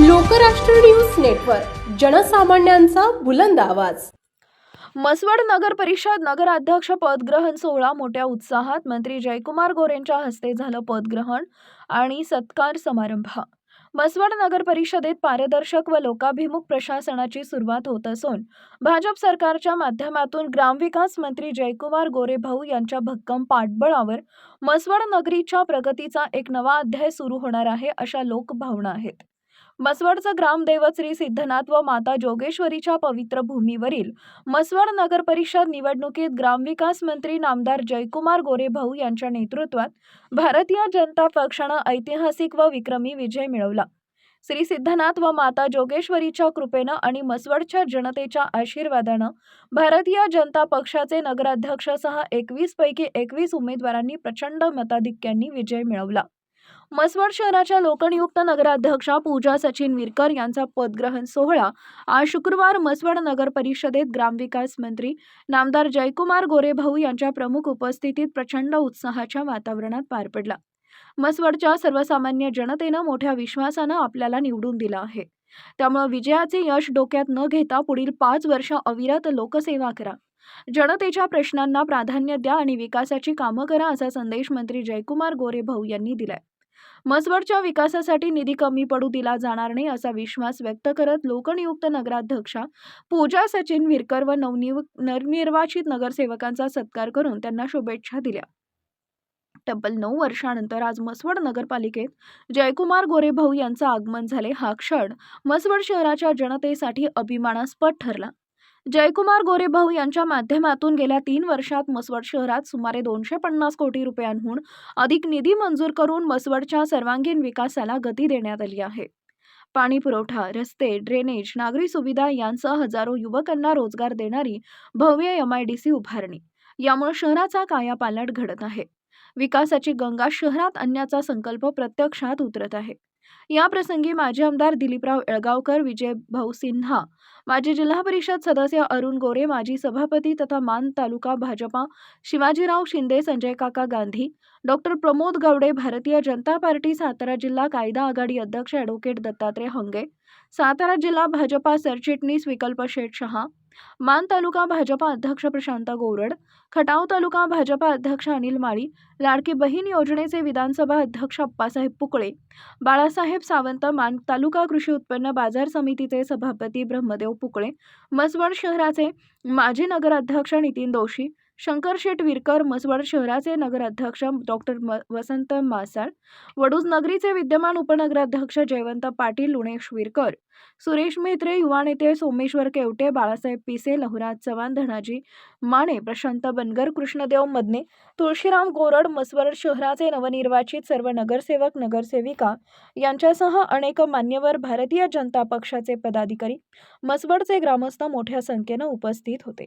Lokrashtra news network जनसामान्यांचा बुलंद आवाज. मसवड नगर परिषद नगराध्यक्ष पदग्रहण सोहळा मोठ्या उत्साहात मंत्री जयकुमार गोरेंच्या हस्ते झालं पदग्रहण आणि सत्कार समारंभ. मसवड नगर परिषदेत पारदर्शक व लोकाभिमुख प्रशासनाची सुरुवात होत असून भाजप सरकारच्या माध्यमातून ग्रामविकास मंत्री जयकुमार गोरे भाऊ यांच्या भक्कम पाठबळावर मसवड नगरीच्या प्रगतीचा एक नवा अध्याय सुरू होणार आहे अशा लोकभावना आहेत. मसवडचं ग्रामदैवत श्री सिद्धनाथ व माता जोगेश्वरीच्या पवित्र भूमीवरील मसवड नगर परिषद निवडणुकीत ग्रामविकास मंत्री नामदार जयकुमार गोरेभाऊ यांच्या नेतृत्वात भारतीय जनता पक्षानं ऐतिहासिक व विक्रमी विजय मिळवला. श्री सिद्धनाथ व माता जोगेश्वरीच्या कृपेनं आणि मसवडच्या जनतेच्या आशीर्वादानं भारतीय जनता पक्षाचे नगराध्यक्षसह एकवीस पैकी एकवीस उमेदवारांनी प्रचंड मताधिक्यांनी विजय मिळवला. मसवड शहराच्या लोकनियुक्त नगराध्यक्षा पूजा सचिन विरकर यांचा पदग्रहण सोहळा आज शुक्रवार मसवड नगर परिषदेत ग्रामविकास मंत्री नामदार जयकुमार गोरेभाऊ यांच्या प्रमुख उपस्थितीत प्रचंड उत्साहाच्या वातावरणात पार पडला. मसवडच्या सर्वसामान्य जनतेनं मोठ्या विश्वासानं आपल्याला निवडून दिलं आहे. त्यामुळे विजयाचे यश डोक्यात न घेता पुढील पाच वर्ष अविरत लोकसेवा करा. जनतेच्या प्रश्नांना प्राधान्य द्या आणि विकासाची कामं करा असा संदेश मंत्री जयकुमार गोरेभाऊ यांनी दिलाय. मसवडच्या विकासासाठी निधी कमी पडू दिला जाणार नाही असा विश्वास व्यक्त करत लोकनियुक्त नगराध्यक्षा पूजा सचिन विरकर व नवनिव नवनिर्वाचित नगरसेवकांचा सत्कार करून त्यांना शुभेच्छा दिल्या. तब्बल नऊ वर्षानंतर आज मसवड नगरपालिकेत जयकुमार गोरेभाऊ यांचं आगमन झाले हा क्षण मसवड शहराच्या जनतेसाठी अभिमानास्पद ठरला. जयकुमार गोरेभाऊ यांच्या माध्यमातून गेल्या तीन वर्षात मसवड शहरात सुमारे दोनशे पन्नास कोटी रुपयांहून अधिक निधी मंजूर करून मसवडच्या सर्वांगीण विकासाला गती देण्यात आली आहे. पाणी पुरवठा रस्ते ड्रेनेज नागरी सुविधा यांसह हजारो युवकांना रोजगार देणारी भव्य एम आय डी सी उभारणी. यामुळे शहराचा कायापालट घडत आहे. विकासाची गंगा शहरात आणण्याचा संकल्प प्रत्यक्षात उतरत आहे. या प्रसंगी माजी आमदार दिलीपराव येळगावकर विजय भाऊ सिन्हा माजी जिल्हा परिषद सदस्य अरुण गोरे माजी सभापती तथा मान तालुका भाजपा शिवाजीराव शिंदे संजय काका गांधी डॉक्टर प्रमोद गावडे भारतीय जनता पार्टी सातारा जिल्हा कायदा आघाडी अध्यक्ष ॲडव्होकेट दत्तात्रय हंगे सातारा जिल्हा भाजपा सरचिटणीस विकल्प शेठ शहा मान तालुका भाजपा अध्यक्ष प्रशांता गोरड खटाव तालुका भाजपा अध्यक्ष अनिल माळी लाडकी बहीण योजनेचे विधानसभा अध्यक्ष अप्पासाहेब पुकळे बाळासाहेब सावंत मान तालुका कृषी उत्पन्न बाजार समितीचे सभापती ब्रह्मदेव पुकळे मसवड शहराचे माजी नगराध्यक्ष नितीन दोशी शंकरशेठ विरकर मसवड शहराचे नगराध्यक्ष डॉक्टर म वसंत मासाळ वडूज नगरीचे विद्यमान उपनगराध्यक्ष जयवंत पाटील लुणेश विरकर सुरेश मेत्रे युवा नेते सोमेश्वर केवटे बाळासाहेब पिसे लहुराज चव्हाण धनाजी माने प्रशांत बनगर कृष्णदेव मदने तुळशीराम गोरड मसवड शहराचे नवनिर्वाचित सर्व नगरसेवक नगरसेविका यांच्यासह अनेक मान्यवर भारतीय जनता पक्षाचे पदाधिकारी मसवडचे ग्रामस्थ मोठ्या संख्येनं उपस्थित होते.